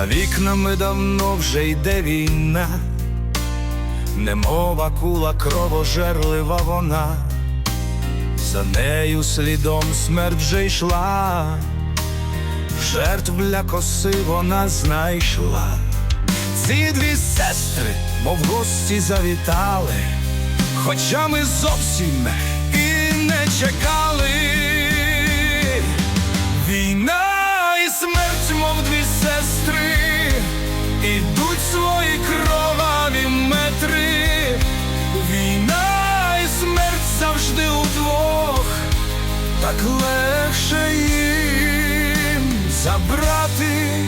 За вікнами давно вже йде війна, немова кула кровожерлива вона, за нею слідом смерть вже йшла, жертв для коси вона знайшла. Ці дві сестри, мов гості завітали, хоча ми зовсім і не чекали. Так легше їм забрати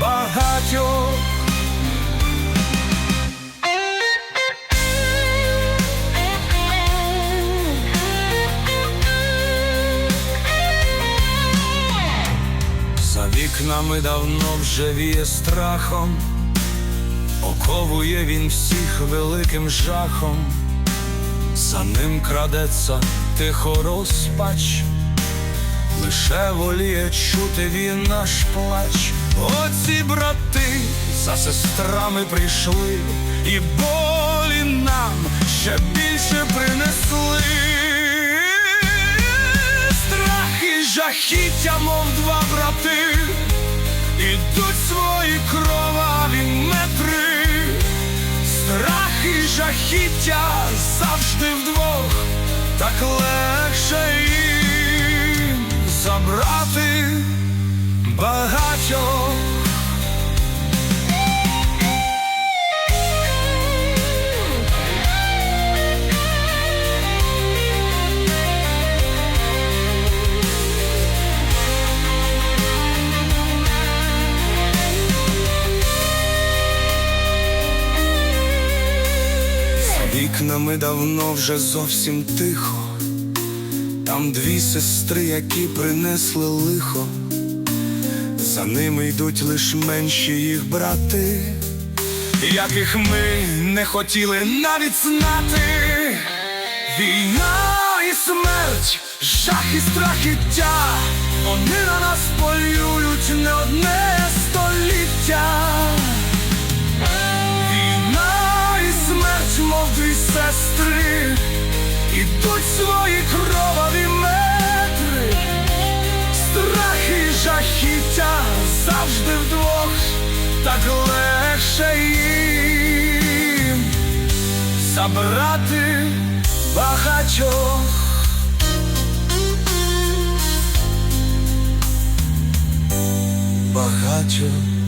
багатьох. За вікнами давно вже віє страхом, оковує він всіх великим жахом, за ним крадеться тихо розпач, лише воліє чути він наш плач. Оці брати за сестрами прийшли, і болі нам ще більше принесли. Страх і жахіття, мов два брати, ідуть свої кроваві метри. Жахіття завжди вдвох, так легше їм вікнами давно вже зовсім тихо, там дві сестри, які принесли лихо, за ними йдуть лиш менші їх брати, яких ми не хотіли навіть знати. Війна і смерть, жах і страхіття, вони на нас полюють не одне дві сестри, ідуть свої кроваві метри, страх і жахіття завжди вдвох, так легше їм забрати багатьох. Багатьох.